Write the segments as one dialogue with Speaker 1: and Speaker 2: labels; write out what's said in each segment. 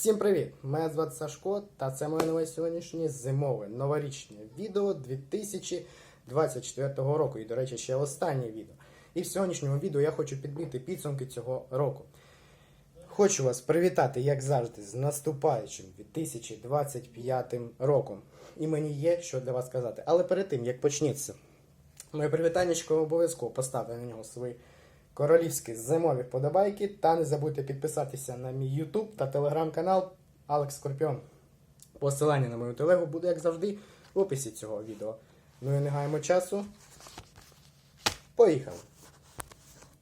Speaker 1: Всім привіт! Мене звати Сашко, та це моє нове сьогоднішнє зимове новорічне відео 2024 року. І, до речі, ще останнє відео. І в сьогоднішньому відео я хочу підбити підсумки цього року. Хочу вас привітати, як завжди, з наступаючим 2025 роком. І мені є що для вас сказати. Але перед тим, як почнеться, моє привітаннячко обов'язково поставте на нього свої королівські зимові вподобайки. Та не забудьте підписатися на мій YouTube та телеграм-канал Алекс Скорпіон. Посилання на мою телегу буде, як завжди, в описі цього відео. Ну і не гаємо часу. Поїхали!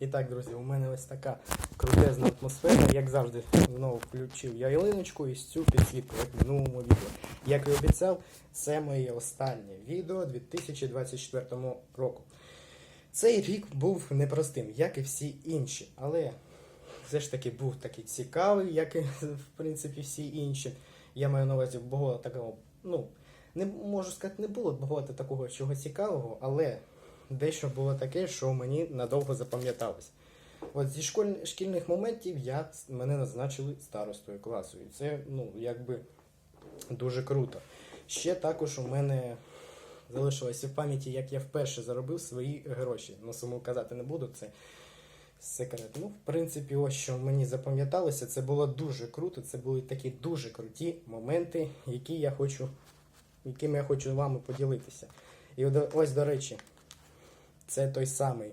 Speaker 1: І так, друзі, у мене ось така крутезна атмосфера. Як завжди, знову включив я ялиночку і цю підсвітку, як в минулому відео. Як і обіцяв, це моє останнє відео 2024 року. Цей рік був непростим, як і всі інші, але все ж таки був такий цікавий, як і в принципі всі інші. Я маю на увазі багато такого, ну, не можу сказати, не було багато такого чого цікавого, але дещо було таке, що мені надовго запам'яталось. От зі школь... шкільних моментів я мене назначили старостою класу. І це ну, якби дуже круто. Ще також у мене залишилося в пам'яті, як я вперше заробив свої гроші. Ну, самому казати не буду, це секрет. Ну, в принципі, ось що мені запам'яталося, це було дуже круто. Це були такі дуже круті моменти, які я хочу, якими я хочу з вами поділитися. І ось, до речі, це той самий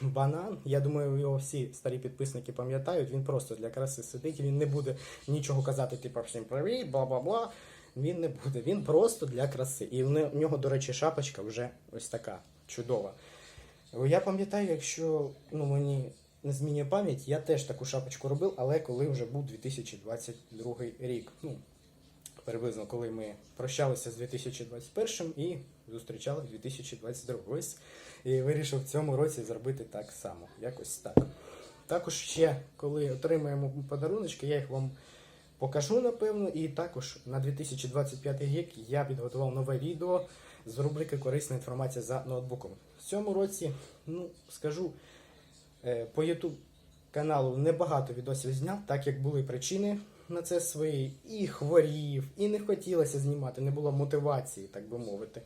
Speaker 1: банан. Я думаю, його всі старі підписники пам'ятають. Він просто для краси сидить, він не буде нічого казати, типу всім привіт, бла-бла-бла. Він не буде. Він просто для краси. І в нього, до речі, шапочка вже ось така чудова. Я пам'ятаю, якщо ну, мені не змінює пам'ять, я теж таку шапочку робив, але коли вже був 2022 рік. Ну, приблизно, коли ми прощалися з 2021 і зустрічали 2022. Ось і вирішив в цьому році зробити так само. Якось так. Також ще, коли отримаємо подаруночки, я їх вам покажу, напевно. І також на 2025 рік я підготував нове відео з рубрики Корисна інформація за ноутбуком. В цьому році, ну, скажу, е, по YouTube каналу небагато відосів зняв, так як були причини на це свої. І хворів, і не хотілося знімати, не було мотивації, так би мовити.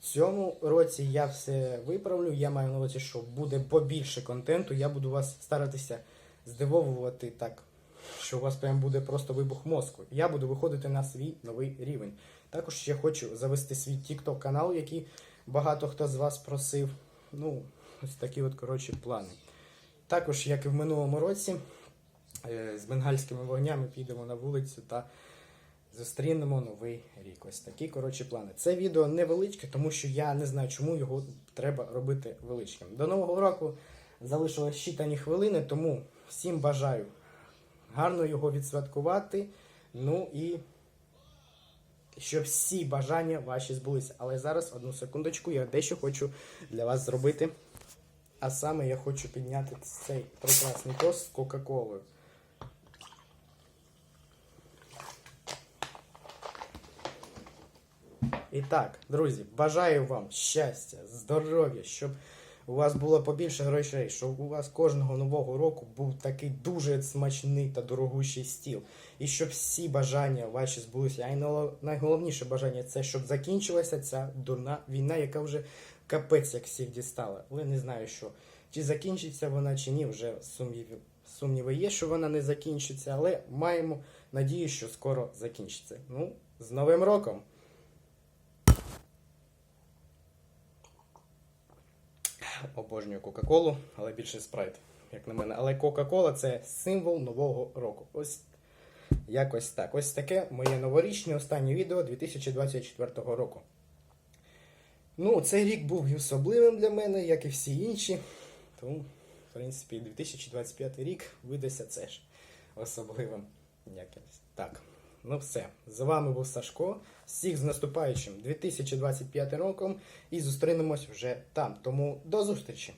Speaker 1: В цьому році я все виправлю. Я маю на увазі, що буде побільше контенту. Я буду вас старатися здивовувати так, що у вас прям буде просто вибух мозку. Я буду виходити на свій новий рівень. Також ще хочу завести свій TikTok канал, який багато хто з вас просив. Ну, ось такі от коротше плани. Також, як і в минулому році, е, з бенгальськими вогнями підемо на вулицю та зустрінемо новий рік. Ось такі коротше плани. Це відео невеличке, тому що я не знаю, чому його треба робити величким. До нового року залишилось щитані хвилини, тому всім бажаю гарно його відсвяткувати. Ну і щоб всі бажання ваші збулися. Але зараз одну секундочку, я дещо хочу для вас зробити. А саме я хочу підняти цей прекрасний тост з Кока-Колою. І так, друзі, бажаю вам щастя, здоров'я, щоб у вас було побільше грошей, щоб у вас кожного нового року був такий дуже смачний та дорогущий стіл. І щоб всі бажання ваші збулися. А найголовніше бажання це щоб закінчилася ця дурна війна, яка вже капець як всіх дістала. Але не знаю, що чи закінчиться вона, чи ні, вже сумніви, сумніви є, що вона не закінчиться, але маємо надію, що скоро закінчиться. Ну, з Новим роком! Обожнюю Кока-Колу, але більше спрайт, як на мене. Але Кока-Кола це символ нового року. Ось якось так. Ось таке моє новорічне останнє відео 2024 року. Ну, цей рік був особливим для мене, як і всі інші. Тому, в принципі, 2025 рік видався це ж особливим якимось. Так, ну все. З вами був Сашко. Всіх з наступаючим 2025 роком і зустрінемось вже там. Тому до зустрічі!